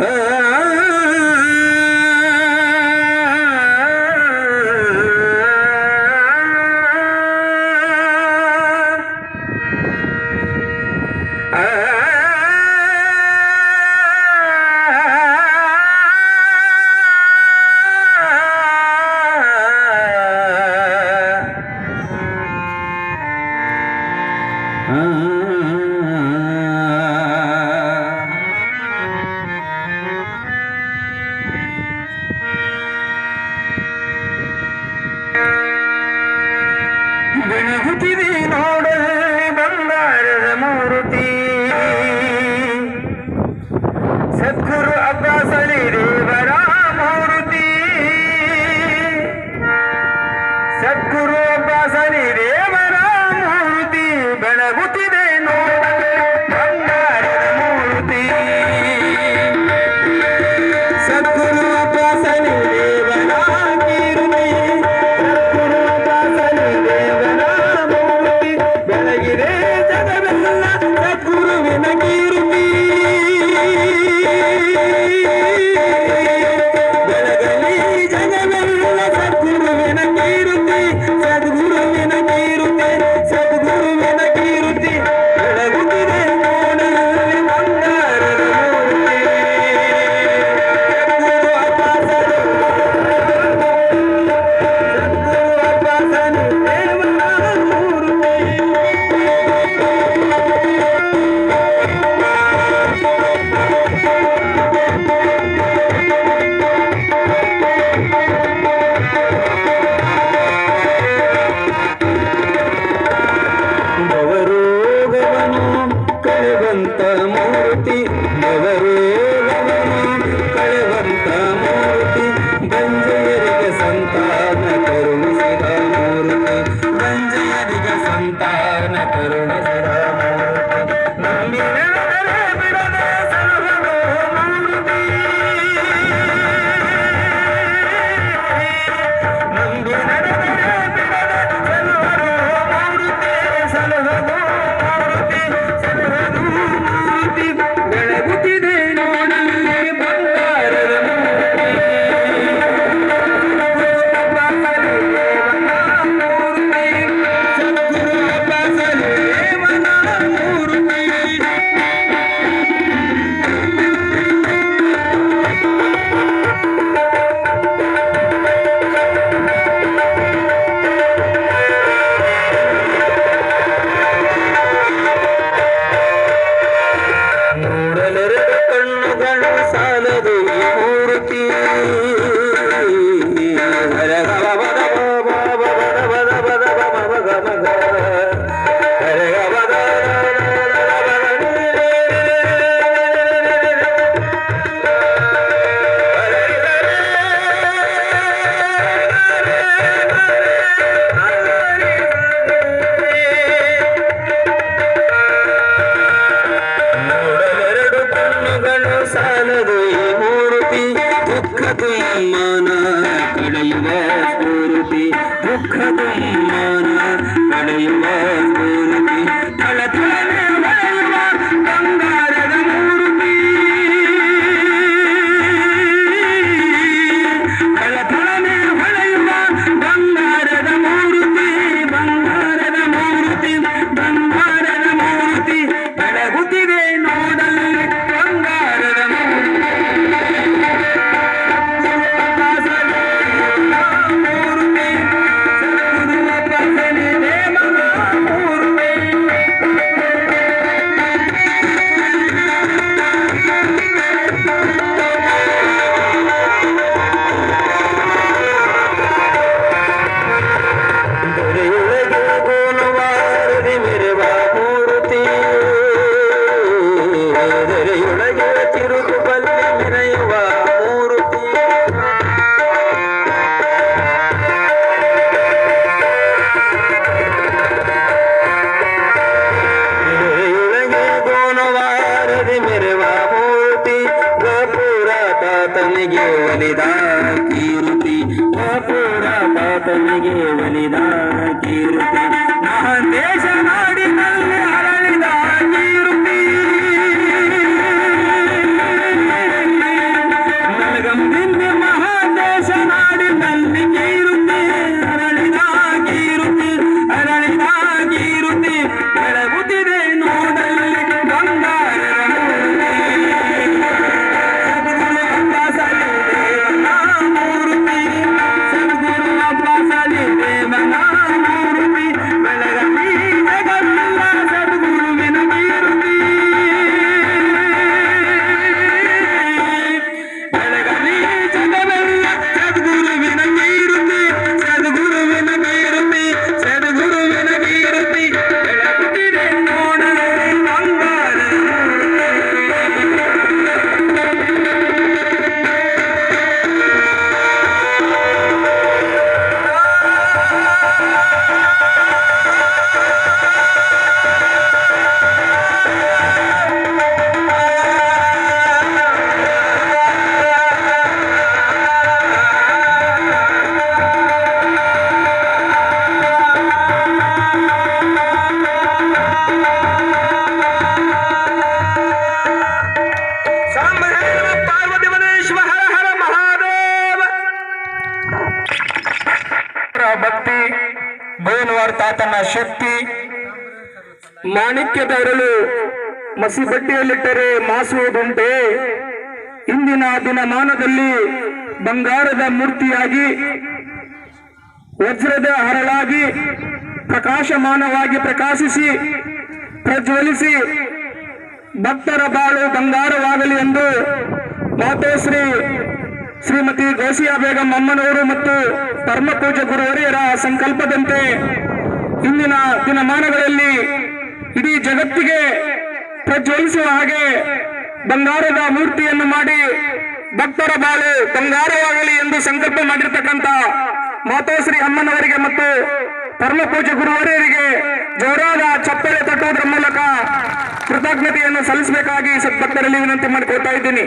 Ah. ಹುಟ್ಟಿದಿ ನೋಡು ಬಂಗಾರದ ಮೂರ್ತಿ. ಸದ್ಗುರು ಅಬ್ಬಾಸಲಿ ದೇವರ ಮೂರ್ತಿ. ಸದ್ಗುರು ಅಬ್ಬಾಸಲಿ ದೇವರ ಮೂರ್ತಿ. ಬೆಳಗುತ್ತಿದೆ ನೋಡು Amen. ಪಾಪನಿಗೆ ಒಲಿದ ಕೀರ್ತಿ ಪಾಪುರ ಪಾಪನಿಗೆ ಒಲಿದ ಕೀರ್ತಿ ಶಕ್ತಿ ಮಾಣಿಕ್ಯದ ಅರಳು ಮಸಿಬಟ್ಟೆಯಲ್ಲಿಟ್ಟರೆ ಮಾಸುವುದುಂಟೆ. ಇಂದಿನ ದಿನಮಾನದಲ್ಲಿ ಬಂಗಾರದ ಮೂರ್ತಿಯಾಗಿ, ವಜ್ರದ ಹರಳಾಗಿ, ಪ್ರಕಾಶಮಾನವಾಗಿ ಪ್ರಕಾಶಿಸಿ, ಪ್ರಜ್ವಲಿಸಿ, ಭಕ್ತರ ಬಾಳು ಬಂಗಾರವಾಗಲಿ ಎಂದು ಮಾತೋಶ್ರೀ ಶ್ರೀಮತಿ ಗೋಸಿಯಾ ಬೇಗಂ ಅಮ್ಮನವರು ಮತ್ತು ಪರಮಪೂಜ ಗುರುವರಿಯರ ಸಂಕಲ್ಪದಂತೆ ಇಂದಿನ ದಿನಮಾನಗಳಲ್ಲಿ ಇಡೀ ಜಗತ್ತಿಗೆ ಪ್ರಜ್ವಲಿಸುವ ಹಾಗೆ ಬಂಗಾರದ ಮೂರ್ತಿಯನ್ನು ಮಾಡಿ ಭಕ್ತರ ಬಾಳು ಬಂಗಾರವಾಗಲಿ ಎಂದು ಸಂಕಲ್ಪ ಮಾಡಿರ್ತಕ್ಕಂಥ ಮಾತೋಶ್ರೀ ಅಮ್ಮನವರಿಗೆ ಮತ್ತು ಪರಮಪೂಜ ಗುರುವರಿಯರಿಗೆ ಜೋರಾದ ಚಪ್ಪಳೆ ತಟ್ಟುವುದರ ಮೂಲಕ ಕೃತಜ್ಞತೆಯನ್ನು ಸಲ್ಲಿಸಬೇಕಾಗಿ ಸದ್ಭಕ್ತರಲ್ಲಿ ವಿನಂತಿ ಮಾಡಿಕೊಳ್ತಾ ಇದ್ದೀನಿ.